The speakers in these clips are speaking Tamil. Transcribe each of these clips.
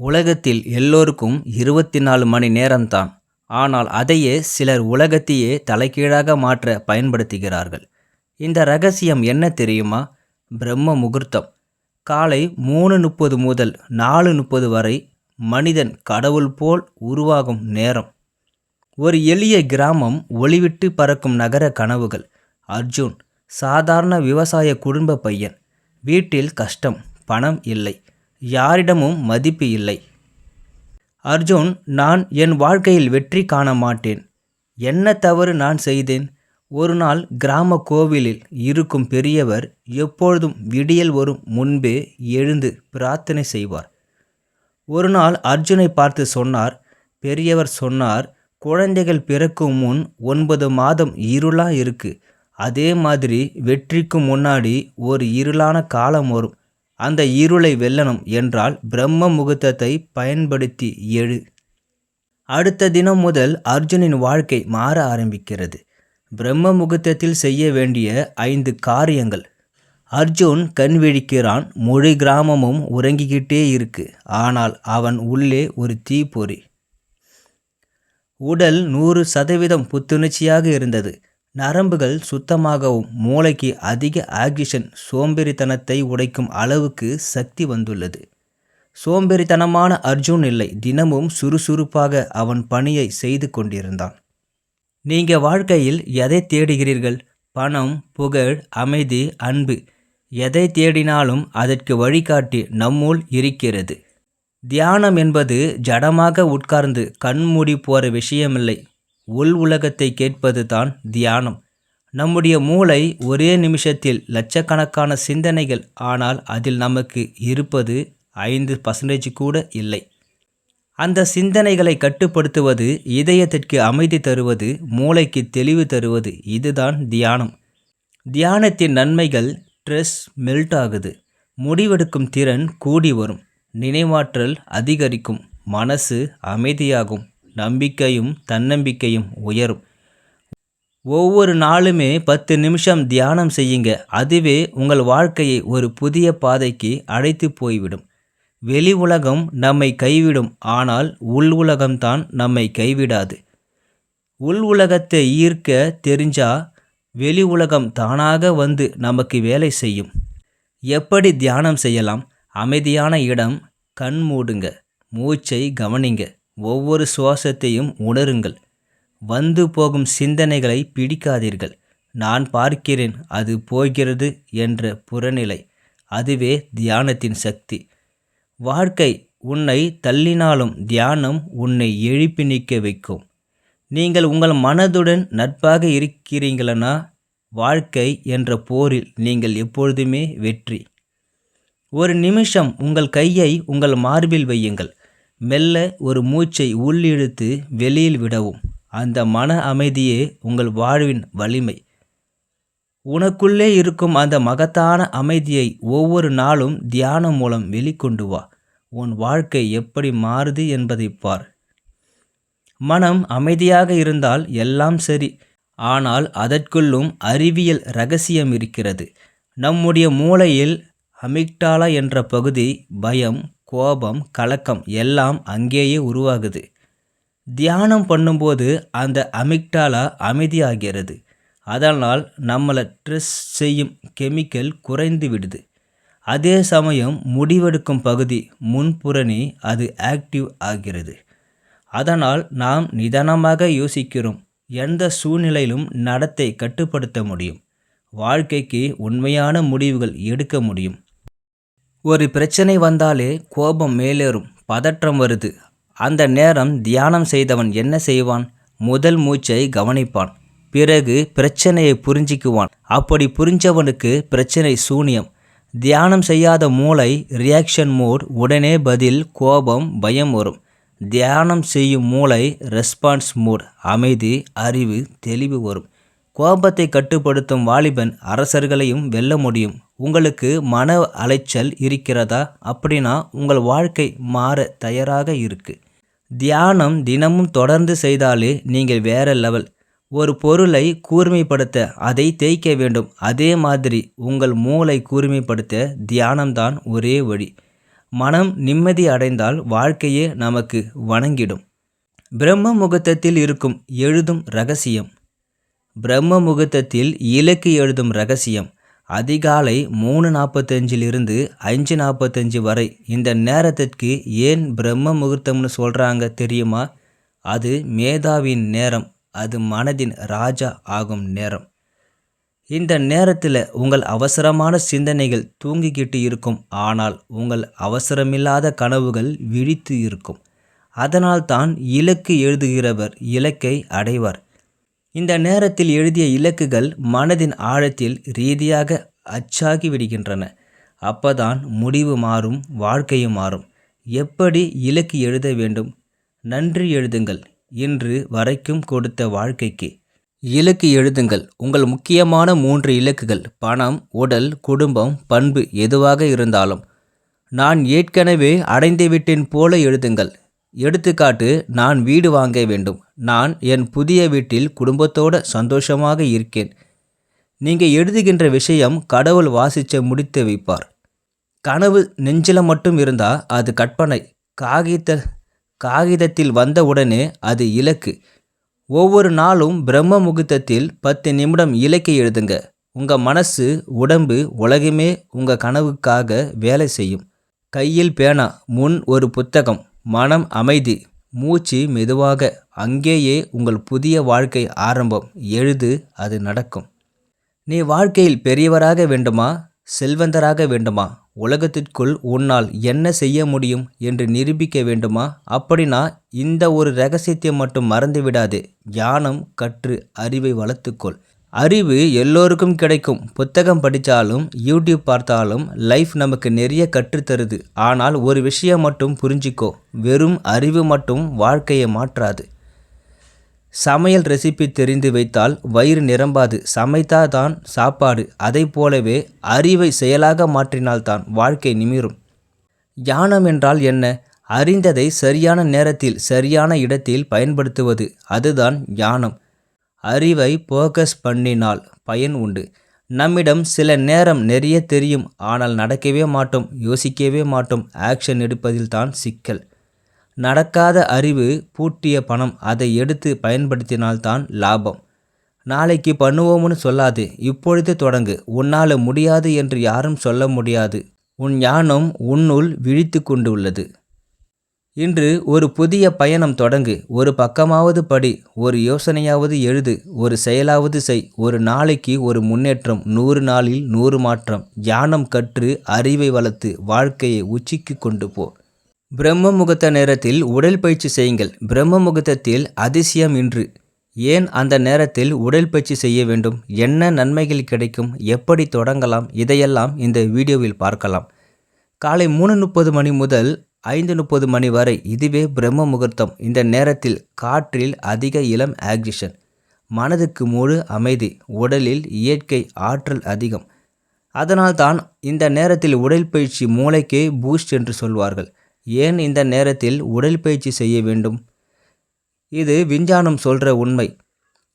உலகத்தில் எல்லோருக்கும் இருபத்தி நாலு மணி நேரம்தான். ஆனால் அதையே சிலர் உலகத்தையே தலைகீழாக மாற்ற பயன்படுத்துகிறார்கள். இந்த ரகசியம் என்ன தெரியுமா? பிரம்ம முகூர்த்தம். காலை மூணு முப்பது முதல் நாலு முப்பது வரை மனிதன் கடவுள் போல் உருவாகும் நேரம். ஒரு எளிய கிராமம் ஒளிவிட்டு பறக்கும் நகர கனவுகள். அர்ஜுன் சாதாரண விவசாய குடும்ப பையன். வீட்டில் கஷ்டம் பணம் இல்லை. யாரிடமும் மதிப்பு இல்லை. அர்ஜுன் நான் என் வாழ்க்கையில் வெற்றி காண மாட்டேன். என்ன தவறு நான் செய்தேன்? ஒரு நாள் கிராம கோவிலில் இருக்கும் பெரியவர் எப்பொழுதும் விடியல் வரும் முன்பே எழுந்து பிரார்த்தனை செய்வார். ஒரு நாள் அர்ஜுனை பார்த்து சொன்னார் பெரியவர் சொன்னார் குழந்தைகள் பிறக்கும் முன் ஒன்பது மாதம் இருளாக இருக்கு. அதே மாதிரி வெற்றிக்கு முன்னாடி ஒரு இருளான காலம் வரும். அந்த இருளை வெல்லணும் என்றால் பிரம்ம முகூர்த்தத்தை பயன்படுத்தி எழு. அடுத்த தினம் முதல் அர்ஜுனின் வாழ்க்கை மாற ஆரம்பிக்கிறது. பிரம்ம முகூர்த்தத்தில் செய்ய வேண்டிய ஐந்து காரியங்கள். அர்ஜுன் கண் விழிக்கிறான் மொழி கிராமமும் உறங்கிக்கிட்டே இருக்கு. ஆனால் அவன் உள்ளே ஒரு தீப்பொறி. உடல் நூறு சதவீதம் புத்துணர்ச்சியாக இருந்தது. நரம்புகள் சுத்தமாகவும் மூளைக்கு அதிக ஆக்சிஜன் சோம்பேறித்தனத்தை உடைக்கும் அளவுக்கு சக்தி வந்துள்ளது. சோம்பேறித்தனமான அர்ஜுன் இல்லை. தினமும் சுறுசுறுப்பாக அவன் பணியை செய்து கொண்டிருந்தான். நீங்க வாழ்க்கையில் எதை தேடுகிறீர்கள்? பணம் புகழ் அமைதி அன்பு. எதை தேடினாலும் அதற்கு வழிகாட்டி நம்முள் இருக்கிறது. தியானம் என்பது ஜடமாக உட்கார்ந்து கண்மூடி போகிற விஷயமில்லை. உள் உலகத்தை கேட்பது தான் தியானம். நம்முடைய மூளை ஒரே நிமிஷத்தில் லட்சக்கணக்கான சிந்தனைகள் ஆனால் அதில் நமக்கு இருப்பது ஐந்து பர்சன்டேஜ் கூட இல்லை. அந்த சிந்தனைகளை கட்டுப்படுத்துவது இதயத்திற்கு அமைதி தருவது மூளைக்கு தெளிவு தருவது இதுதான் தியானம். தியானத்தின் நன்மைகள் ஸ்ட்ரெஸ் மெல்ட் ஆகுது. முடிவெடுக்கும் திறன் கூடி வரும். நினைவாற்றல் அதிகரிக்கும். மனசு அமைதியாகும். நம்பிக்கையும் தன்னம்பிக்கையும் உயரும். ஒவ்வொரு நாளுமே பத்து நிமிஷம் தியானம் செய்யுங்க. அதுவே உங்கள் வாழ்க்கையை ஒரு புதிய பாதைக்கு அழைத்து போய்விடும். வெளி உலகம் நம்மை கைவிடும். ஆனால் உள் உலகம்தான் நம்மை கைவிடாது. உள் உலகத்தை ஈர்க்க தெரிஞ்சா வெளி உலகம் தானாக வந்து நமக்கு வேலை செய்யும். எப்படி தியானம் செய்யலாம்? அமைதியான இடம் கண் மூடுங்க. மூச்சை கவனிங்க. ஒவ்வொரு சுவாசத்தையும் உணருங்கள். வந்து போகும் சிந்தனைகளை பிடிக்காதீர்கள். நான் பார்க்கிறேன் அது போகிறது என்ற புறநிலை. அதுவே தியானத்தின் சக்தி. வாழ்க்கை உன்னை தள்ளினாலும் தியானம் உன்னை எழுப்பி நிற்க வைக்கும். நீங்கள் உங்கள் மனதுடன் நட்பாக இருக்கிறீங்களனா வாழ்க்கை என்ற போரில் நீங்கள் எப்பொழுதுமே வெற்றி. ஒரு நிமிஷம் உங்கள் கையை உங்கள் மார்பில் வையுங்கள். மெல்ல ஒரு மூச்சை உள்ளிழுத்து வெளியில் விடவும். அந்த மன அமைதியே உங்கள் வாழ்வின் வலிமை. உனக்குள்ளே இருக்கும் அந்த மகத்தான அமைதியை ஒவ்வொரு நாளும் தியானம் மூலம் வெளிக்கொண்டு வா. உன் வாழ்க்கை எப்படி மாறுது என்பதை பார். மனம் அமைதியாக இருந்தால் எல்லாம் சரி. ஆனால் அதற்குள்ளும் அறிவியல் ரகசியம் இருக்கிறது. நம்முடைய மூளையில் அமிக்டாலா என்ற பகுதி பயம் கோபம் கலக்கம் எல்லாம் அங்கேயே உருவாகுது. தியானம் பண்ணும்போது அந்த அமிக்டாலா அமைதியாகிறது. அதனால் நம்மளை ஸ்ட்ரெஸ் செய்யும் கெமிக்கல் குறைந்து விடுது. அதே சமயம் முடிவெடுக்கும் பகுதி முன்புறணி அது ஆக்டிவ் ஆகிறது. அதனால் நாம் நிதானமாக யோசிக்கிறோம். எந்த சூழ்நிலையிலும் நடத்தை கட்டுப்படுத்த முடியும். வாழ்க்கைக்கு உண்மையான முடிவுகள் எடுக்க முடியும். ஒரு பிரச்சனை வந்தாலே கோபம் மேலேறும் பதற்றம் வருது. அந்த நேரம் தியானம் செய்தவன் என்ன செய்வான்? முதல் மூச்சை கவனிப்பான் பிறகு பிரச்சனையை புரிஞ்சிக்குவான். அப்படி புரிஞ்சவனுக்கு பிரச்சனை சூனியம். தியானம் செய்யாத மூளை ரியாக்ஷன் மோட் உடனே பதில் கோபம் பயம் வரும். தியானம் செய்யும் மூளை ரெஸ்பான்ஸ் மோட் அமைதி அறிவு தெளிவு வரும். கோபத்தை கட்டுப்படுத்தும் வாலிபன் அரசர்களையும் வெல்ல முடியும். உங்களுக்கு மன அலைச்சல் இருக்கிறதா? அப்படின்னா உங்கள் வாழ்க்கை மாற தயாராக இருக்கு. தியானம் தினமும் தொடர்ந்து செய்தாலே நீங்கள் வேற லெவல். ஒரு பொருளை கூர்மைப்படுத்த அதை தேய்க்க வேண்டும். அதே மாதிரி உங்கள் மூளை கூர்மைப்படுத்த தியானம்தான் ஒரே வழி. மனம் நிம்மதி அடைந்தால் வாழ்க்கையே நமக்கு வணங்கிடும். பிரம்ம முகூர்த்தத்தில் இருக்கும் எழுதும் ரகசியம். பிரம்ம முகூர்த்தத்தில் இலக்கு எழுதும் ரகசியம். அதிகாலை மூணு நாற்பத்தஞ்சிலிருந்து அஞ்சு நாற்பத்தஞ்சு வரை. இந்த நேரத்திற்கு ஏன் பிரம்ம முகூர்த்தம்னு சொல்கிறாங்க தெரியுமா? அது மேதாவின் நேரம் அது மனதின் ராஜா ஆகும் நேரம். இந்த நேரத்தில் உங்கள் அவசரமான சிந்தனைகள் தூங்கிக்கிட்டு இருக்கும். ஆனால் உங்கள் அவசரமில்லாத கனவுகள் விழித்து இருக்கும். அதனால் தான் இலக்கு எழுதுகிறவர் இலக்கை அடைவார். இந்த நேரத்தில் எழுதிய இலக்குகள் மனதின் ஆழத்தில் ரீதியாக அச்சாகி விடுகின்றன அப்பதான் முடிவு மாறும் வாழ்க்கையும் மாறும். எப்படி இலக்கு எழுத வேண்டும்? நன்றி எழுதுங்கள் இன்று வரைக்கும் கொடுத்த வாழ்க்கைக்கு. இலக்கு எழுதுங்கள் உங்கள் முக்கியமான மூன்று இலக்குகள் பணம் உடல் குடும்பம் பண்பு எதுவாக இருந்தாலும். நான் ஏற்கனவே அடைந்துவிட்டேன் போல எழுதுங்கள் எடுத்துக்காட்டு நான் வீடு வாங்க வேண்டும். நான் என் புதிய வீட்டில் குடும்பத்தோட சந்தோஷமாக இருக்கேன். நீங்கள் எழுதுகின்ற விஷயம் கடவுள் வாசிச்ச முடித்து வைப்பார். கனவு நெஞ்சில மட்டும் இருந்தால் அது கற்பனை. காகித காகிதத்தில் வந்தவுடனே அது இலக்கு. ஒவ்வொரு நாளும் பிரம்ம முகூர்த்தத்தில் பத்து நிமிடம் இலக்கை எழுதுங்க. உங்கள் மனசு உடம்பு உலகமே உங்கள் கனவுக்காக வேலை செய்யும். கையில் பேனா முன் ஒரு புத்தகம். மனம் அமைதி. மூச்சு மெதுவாக அங்கேயே உங்கள் புதிய வாழ்க்கை ஆரம்பம். எழுது அது நடக்கும். நீ வாழ்க்கையில் பெரியவராக வேண்டுமா? செல்வந்தராக வேண்டுமா? உலகத்திற்குள் உன்னால் என்ன செய்ய முடியும் என்று நிரூபிக்க வேண்டுமா? அப்படின்னா இந்த ஒரு ரகசியத்தை மட்டும் மறந்துவிடாதே. ஞானம் கற்று அறிவை வளர்த்துக்கொள். அறிவு எல்லோருக்கும் கிடைக்கும். புத்தகம் படித்தாலும் யூடியூப் பார்த்தாலும் லைஃப் நமக்கு நிறைய கற்றுத்தருது. ஆனால் ஒரு விஷயம் மட்டும் புரிஞ்சிக்கோ வெறும் அறிவு மட்டும் வாழ்க்கையை மாற்றாது. சமையல் ரெசிபி தெரிந்து வைத்தால் வயிறு நிரம்பாது. சமைத்தா தான் சாப்பாடு. அதை போலவே அறிவை செயலாக மாற்றினால்தான் வாழ்க்கை நிமிரும். யானம் என்றால் என்ன? அறிந்ததை சரியான நேரத்தில் சரியான இடத்தில் பயன்படுத்துவது. அதுதான் ஞானம். அறிவை ஃபோக்கஸ் பண்ணினால் பயன் உண்டு. நம்மிடம் சில நேரம் நிறைய தெரியும். ஆனால் நடக்கவே மாட்டோம் யோசிக்கவே மாட்டோம். ஆக்ஷன் எடுப்பதில் தான் சிக்கல். நடக்காத அறிவு பூட்டிய பணம். அதை எடுத்து பயன்படுத்தினால்தான் லாபம். நாளைக்கு பண்ணுவோம்னு சொல்லாது இப்பொழுது தொடங்கு. உன்னால் முடியாது என்று யாரும் சொல்ல முடியாது. உன் ஞானம் உன்னுள் விழித்து கொண்டு உள்ளது. இன்று ஒரு புதிய பயணம் தொடங்கு. ஒரு பக்கமாவது படி ஒரு யோசனையாவது எழுது. ஒரு செயலாவது செய். ஒரு நாளைக்கு ஒரு முன்னேற்றம். நூறு நாளில் நூறு மாற்றம். ஞானம் கற்று அறிவை வளர்த்து வாழ்க்கையை உச்சிக்கு கொண்டு போ. பிரம்ம முகூர்த்த நேரத்தில் உடற்பயிற்சி செய்யுங்கள். பிரம்ம முகூர்த்தத்தில் அதிசயம் இன்று. ஏன் அந்த நேரத்தில் உடற்பயிற்சி செய்ய வேண்டும்? என்ன நன்மைகள் கிடைக்கும்? எப்படி தொடங்கலாம்? இதையெல்லாம் இந்த வீடியோவில் பார்க்கலாம். காலை மூணு முப்பது மணி முதல் ஐந்து முப்பது மணி வரை இதுவே பிரம்ம முகூர்த்தம். இந்த நேரத்தில் காற்றில் அதிக இளம் ஆக்சிஜன். மனதுக்கு முழு அமைதி. உடலில் இயற்கை ஆற்றல் அதிகம். அதனால்தான் இந்த நேரத்தில் உடற்பயிற்சி மூளைக்கே பூஸ்ட் என்று சொல்வார்கள். ஏன் இந்த நேரத்தில் உடற்பயிற்சி செய்ய வேண்டும்? இது விஞ்ஞானம் சொல்கிற உண்மை.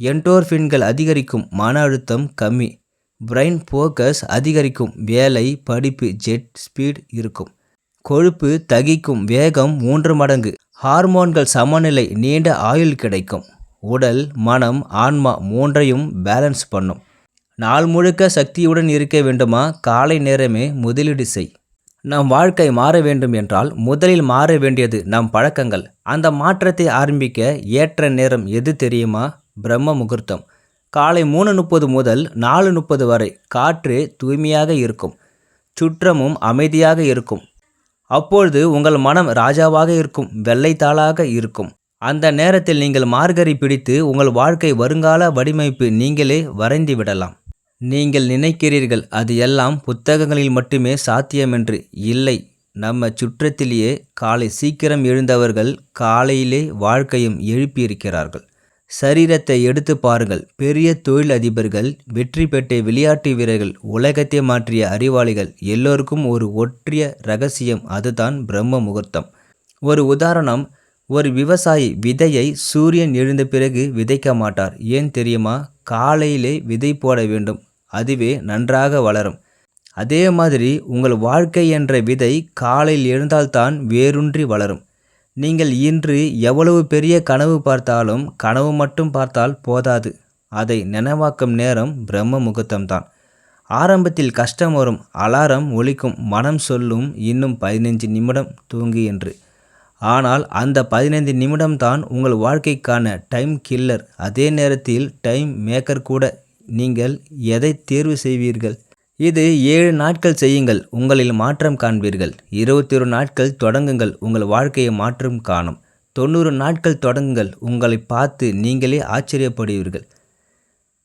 என்டோர்ஃபின்கள் அதிகரிக்கும். மன அழுத்தம் கம்மி. பிரைன் ஃபோக்கஸ் அதிகரிக்கும். வேலை படிப்பு ஜெட் ஸ்பீட் இருக்கும். கொழுப்பு தகிக்கும் வேகம் மூன்று மடங்கு. ஹார்மோன்கள் சமநிலை நீண்ட ஆயுள் கிடைக்கும். உடல் மனம் ஆன்மா மூன்றையும் பேலன்ஸ் பண்ணும். நாள் முழுக்க சக்தியுடன் இருக்க வேண்டுமா? காலை நேரமே முதலீடு செய். நம் வாழ்க்கை மாற வேண்டும் என்றால் முதலில் மாற வேண்டியது நம் பழக்கங்கள். அந்த மாற்றத்தை ஆரம்பிக்க ஏற்ற நேரம் எது தெரியுமா? பிரம்ம முகூர்த்தம். காலை மூணு முப்பது முதல் நாலு முப்பது வரை காற்று தூய்மையாக இருக்கும். சுற்றமும் அமைதியாக இருக்கும். அப்பொழுது உங்கள் மனம் ராஜாவாக இருக்கும் வெள்ளைத்தாளாக இருக்கும். அந்த நேரத்தில் நீங்கள் மார்கரி பிடித்து உங்கள் வாழ்க்கை வருங்கால வடிவமைப்பு நீங்களே வரைந்து விடலாம். நீங்கள் நினைக்கிறீர்கள் அது எல்லாம் புத்தகங்களில் மட்டுமே சாத்தியமென்று. இல்லை நம்ம சுற்றத்திலேயே காலை சீக்கிரம் எழுந்தவர்கள் காலையிலே வாழ்க்கையும் எழுப்பியிருக்கிறார்கள். சரீரத்தை எடுத்து பாருங்கள். பெரிய தொழில் அதிபர்கள் வெற்றி பெற்ற விளையாட்டு வீரர்கள் உலகத்தை மாற்றிய அறிவாளிகள் எல்லோருக்கும் ஒரு ஒற்றிய ரகசியம் அதுதான் பிரம்ம முகூர்த்தம். ஒரு உதாரணம் ஒரு விவசாயி விதையை சூரியன் எழுந்த பிறகு விதைக்க மாட்டார். ஏன் தெரியுமா? காலையிலே விதை போட வேண்டும். அதுவே நன்றாக வளரும். அதே மாதிரி உங்கள் வாழ்க்கை என்ற விதை காலையில் எழுந்தால்தான் வேரூன்றி வளரும். நீங்கள் இன்று எவ்வளவு பெரிய கனவு பார்த்தாலும் கனவு மட்டும் பார்த்தால் போதாது. அதை நினைவாக்கும் நேரம் பிரம்ம முகூர்த்தம்தான் ஆரம்பத்தில் கஷ்டம் வரும் அலாரம் ஒழிக்கும் மனம் சொல்லும் இன்னும் பதினைஞ்சு நிமிடம் தூங்கு என்று. ஆனால் அந்த பதினைந்து நிமிடம்தான் உங்கள் வாழ்க்கைக்கான டைம் கில்லர். அதே நேரத்தில் டைம் மேக்கர் கூட நீங்கள் எதை தேர்வு செய்வீர்கள்? இது ஏழு நாட்கள் செய்யுங்கள் உங்களில் மாற்றம் காண்பீர்கள். இருபத்தி ஒரு நாட்கள் தொடங்குங்கள் உங்கள் வாழ்க்கையை மாற்றம் காணும். தொண்ணூறு நாட்கள் தொடங்குங்கள் உங்களை பார்த்து நீங்களே ஆச்சரியப்படுவீர்கள்.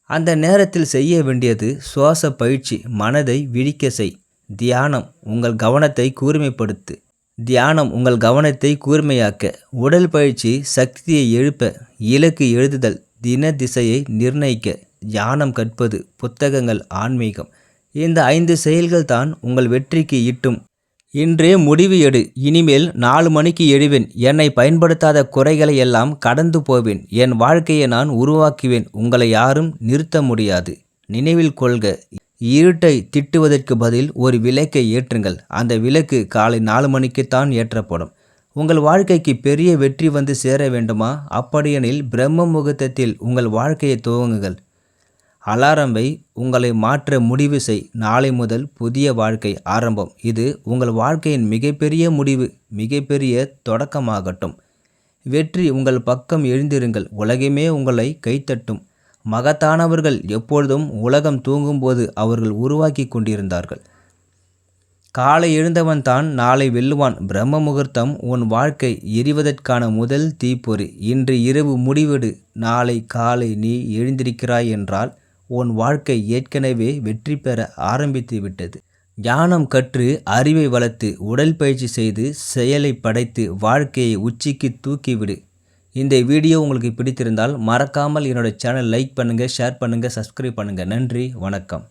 அந்த நேரத்தில் செய்ய வேண்டியது சுவாச பயிற்சி மனதை விழிக்க செய். தியானம் உங்கள் கவனத்தை கூர்மைப்படுத்து. தியானம் உங்கள் கவனத்தை கூர்மையாக்க. உடல் பயிற்சி சக்தியை எழுப்ப. இலக்கு எழுதுதல் தின திசையை நிர்ணயிக்க. தியானம் கற்பது புத்தகங்கள் ஆன்மீகம். இந்த ஐந்து செயல்கள் தான் உங்கள் வெற்றிக்கு இட்டும் இன்றே முடிவு எடு. இனிமேல் நாலு மணிக்கு எழுவேன். என்னை பயன்படுத்தாத குறைகளை எல்லாம் கடந்து போவேன். என் வாழ்க்கையை நான் உருவாக்குவேன். உங்களை யாரும் நிறுத்த முடியாது. நினைவில் கொள்க. இருட்டை திட்டுவதற்கு பதில் ஒரு விளக்கை ஏற்றுங்கள். அந்த விளக்கு காலை நாலு மணிக்குத்தான் ஏற்றப்படும். உங்கள் வாழ்க்கைக்கு பெரிய வெற்றி வந்து சேர வேண்டுமா? அப்படியெனில் பிரம்ம முகூர்த்தத்தில் உங்கள் வாழ்க்கையை துவங்குங்கள். அலாரம்பை உங்களை மாற்ற முடிவு செய். நாளை முதல் புதிய வாழ்க்கை ஆரம்பம். இது உங்கள் வாழ்க்கையின் மிகப்பெரிய முடிவு மிகப்பெரிய தொடக்கமாகட்டும். வெற்றி உங்கள் பக்கம் எழுந்திருங்கள். உலகமே உங்களை கைத்தட்டும். மகத்தானவர்கள் எப்பொழுதும் உலகம் தூங்கும்போது அவர்கள் உருவாக்கி கொண்டிருந்தார்கள். காலை எழுந்தவன் தான் நாளை வெல்லுவான். பிரம்ம முகூர்த்தம் உன் வாழ்க்கை எரிவதற்கான முதல் தீப்பொறி. இன்று இரவு முடிவெடு. நாளை காலை நீ எழுந்திருக்கிறாய் என்றால் உன் வாழ்க்கை ஏற்கனவே வெற்றி பெற ஆரம்பித்து விட்டது. ஞானம் கற்று அறிவை வளர்த்து உடல் பயிற்சி செய்து செயலை படைத்து வாழ்க்கையை உச்சிக்கு தூக்கிவிடு. இந்த வீடியோ உங்களுக்கு பிடித்திருந்தால் மறக்காமல் என்னோடய சேனல் லைக் பண்ணுங்கள் ஷேர் பண்ணுங்கள் சப்ஸ்கிரைப் பண்ணுங்கள் நன்றி வணக்கம்.